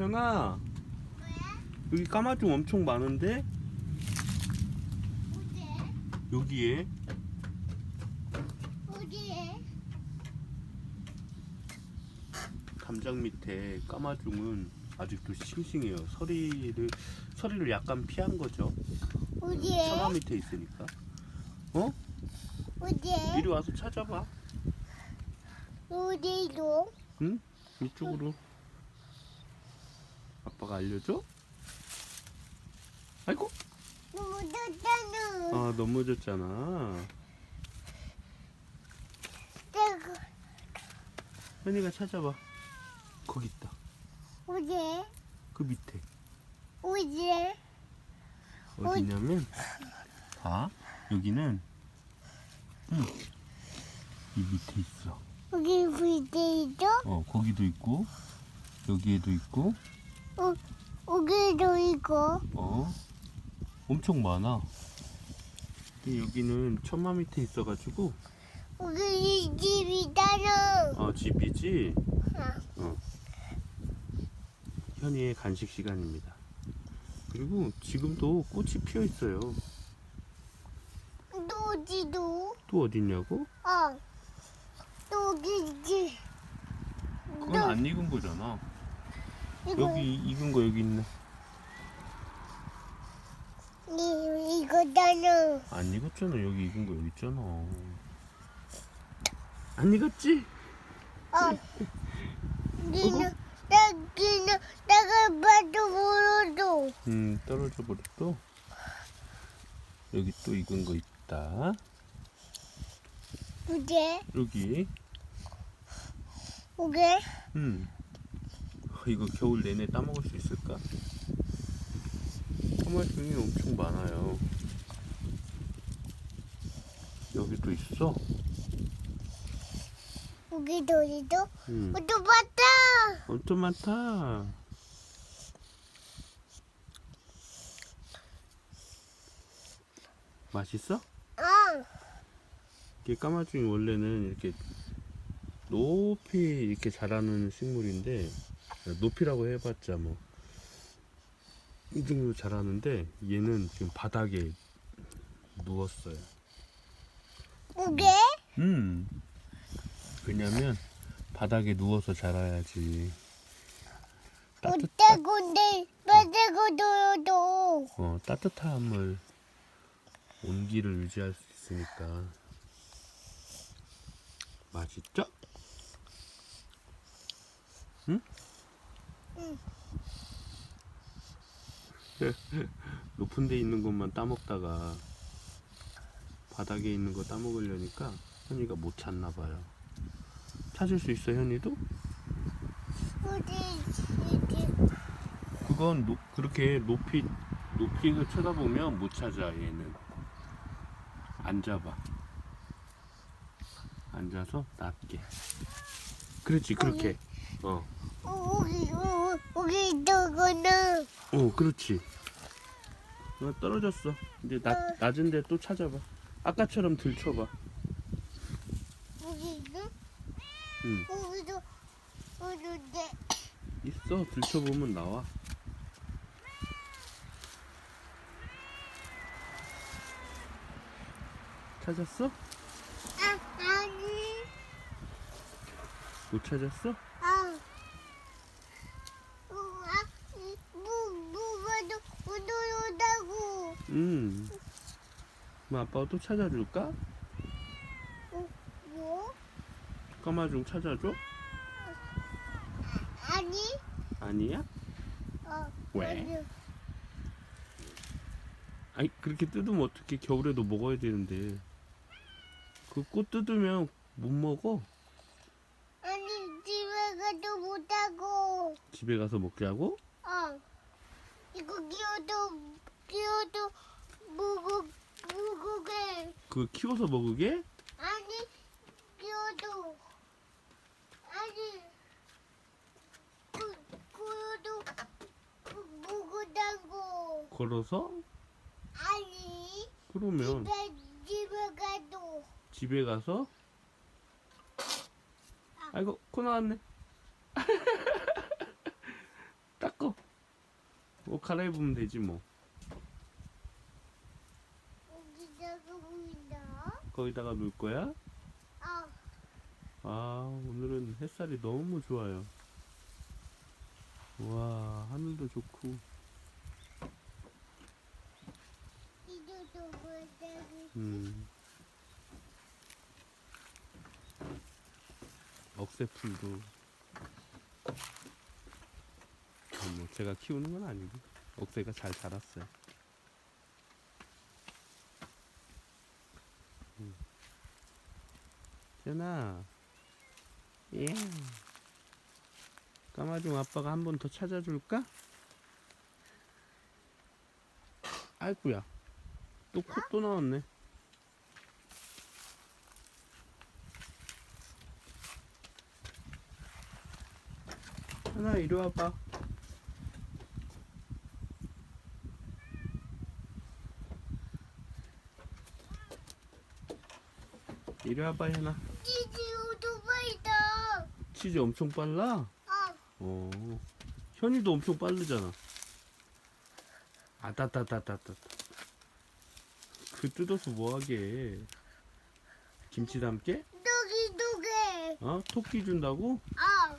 형아 여기 까마귀 엄청 많은데 어디에? 여기에 어디에? 담장 밑에 까마중은 아직도 싱싱해요. 서리를 서리를 약간 피한 거죠. 어디에? 밑에 있으니까. 어? 어디에? 이리 와서 찾아봐. 어디로? 응? 이쪽으로. 아빠가 알려줘? 아이고. 너무 졌잖아. 아 넘어졌잖아. 내가 현이가 찾아봐. 거기 있다. 어디에? 그 밑에. 어디에? 어디냐면 봐. 여기는 응. 이 밑에 있어. 여기 밑에 있어? 어 거기도 있고 여기에도 있고 어, 여기도 있고. 어 엄청 많아. 근데 여기는 천마 밑에 있어가지고 여기 이 집이잖아. 어 집이지. 어. 현이의 간식 시간입니다. 그리고 지금도 꽃이 피어 있어요. 또 어디도? 또 어딨냐고? 어. 또 여기 있지. 그건 안 익은 거잖아. 이거, 여기 익은 거 여기 있네. 이, 이거잖아. 안 익었잖아. 여기 익은 거 여기 있잖아. 안 익었지? 어. 니는, 나기는, 내가 봐도 모르도. 음 떨어져 버렸어. 여기 또 익은 거 있다. 어디에? 여기. 여기? 음. 어, 이거 겨울 내내 따먹을 수 있을까? 토마토이 엄청 많아요. 여기도 있어. 여기도 어디도? 음. 어, 또 봤다! 엄청 많다. 맛있어? 어. 이게 까마귀 원래는 이렇게 높이 이렇게 자라는 식물인데 높이라고 해봤자 뭐 이 정도 자라는데 얘는 지금 바닥에 누웠어요. 여기? 음. 왜냐면 바닥에 누워서 자라야지. 따뜻 어때건데, 빠지고 도요도. 어 따뜻함을 온기를 유지할 수 있으니까 맛있죠? 응? 응. 높은 데 있는 것만 따먹다가 바닥에 있는 거 따먹으려니까 현이가 못 찾나 봐요. 찾을 수 있어 현이도? 그건 노- 그렇게 높이 높이를 쳐다보면 못 찾아 얘는. 앉아봐. 앉아서 낮게. 그렇지 그렇게. 어, 어, 어, 여기 있다거나. 어 그렇지 어, 떨어졌어 이제 낮, 낮은데 또 찾아봐 아까처럼 들춰봐 여기 있어? 응 여기도, 어딘데? 있어 들춰보면 나와 찾았어? 아, 아니. 못 찾았어? 아. 어, 아, 이, 뭐, 뭐가도 음. 그럼 아빠가 또 찾아줄까? 어, 뭐? 까마중 찾아줘? 아니? 아니야? 어. 왜? 아니. 아니 그렇게 뜯으면 어떻게 겨울에도 먹어야 되는데 그 꽃 뜯으면 못 먹어 아니, 집에 가도 못하고. 집에 가서 먹자고? 어. 이거 끼워도, 끼워도, 무고, 무고게. 그거 키워서 먹으게? 아니, 끼워도. 아니. 그, 끼워도, 그, 무고다고. 걸어서? 아니. 그러면 집에, 집에 가도. 집에 가서 아이고 코 나왔네 딱옷 갈아입으면 되지 뭐. 여기다가 보인다. 거기다가 놀 거야? 아, 아 오늘은 햇살이 너무 좋아요. 와 하늘도 좋고. 음. 억새풀도 아, 뭐 제가 키우는 건 아니고 억새가 잘 자랐어요. Jen아, 예. 까마중 아빠가 한 번 더 찾아줄까? 아이쿠야, 또 코 또 나왔네. 하나 이리 와봐. 이리 와봐 현아. 치즈 엄청 빨라. 아, 어. 현이도 엄청 빠르잖아. 아따따따따따. 그 뜯어서 뭐하게? 김치 담게? 여기 두 개. 어? 토끼 준다고? 아,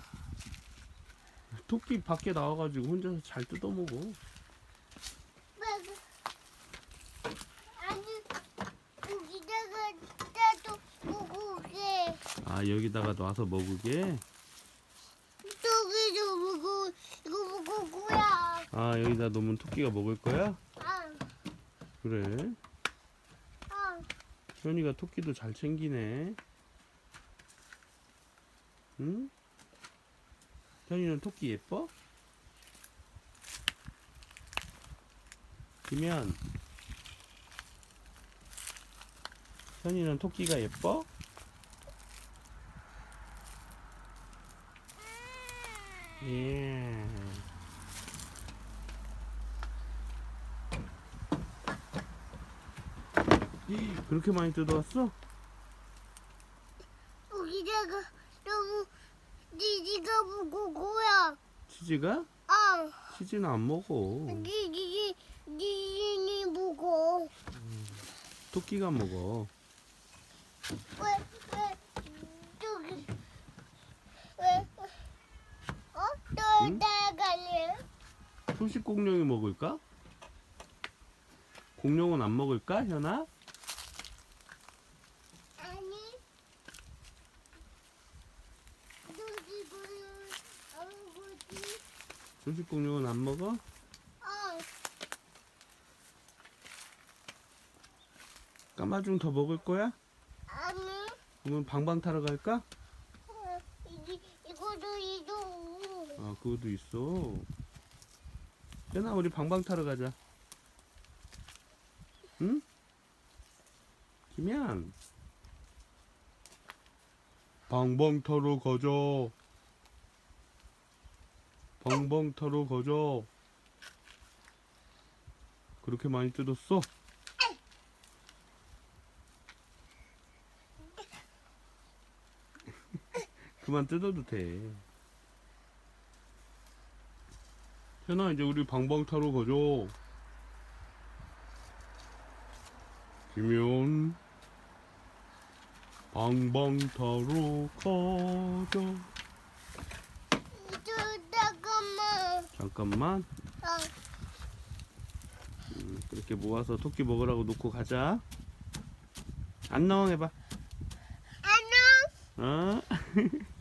토끼 밖에 나와가지고 혼자서 잘 뜯어 먹어. 막 아니 여기다가 나도 먹을게. 아 여기다가 놔서 먹으게. 여기도 먹고 이거 먹을 거야. 아 여기다 놓으면 토끼가 먹을 거야? 아, 그래. 아, 현이가 토끼도 잘 챙기네. 응? 현이는 토끼 예뻐? 김현. 현이는 토끼가 예뻐? 예. 그렇게 많이 뜯어왔어? 여기다가 너무 먹을 거야. 치즈가? 아, 치즈는 안 먹어. 니니 니니 먹어. 토끼가 먹어. 왜 왜 저기 왜 어? 또 응? 나갈래? 초식 공룡이 먹을까? 공룡은 안 먹을까, 현아? 아니 여기 보는 아버지 초식 공룡은 안 먹어? 어 까마중 더 먹을 거야? 아니 그러면 방방 타러 갈까? 어, 이 이거도 이도 아, 그것도 있어. 현아, 우리 방방 타러 가자. 응? 김현. 방방 타러 가자. 방방 타러 가자. 그렇게 많이 뜯었어? 그만 뜯어도 돼. 현아 이제 우리 방방 타러 가자. 김현 방방 타러 가자. 잠깐만 잠깐만. 어 음, 그렇게 모아서 토끼 먹으라고 놓고 가자. 안녕 해봐. 안녕 어?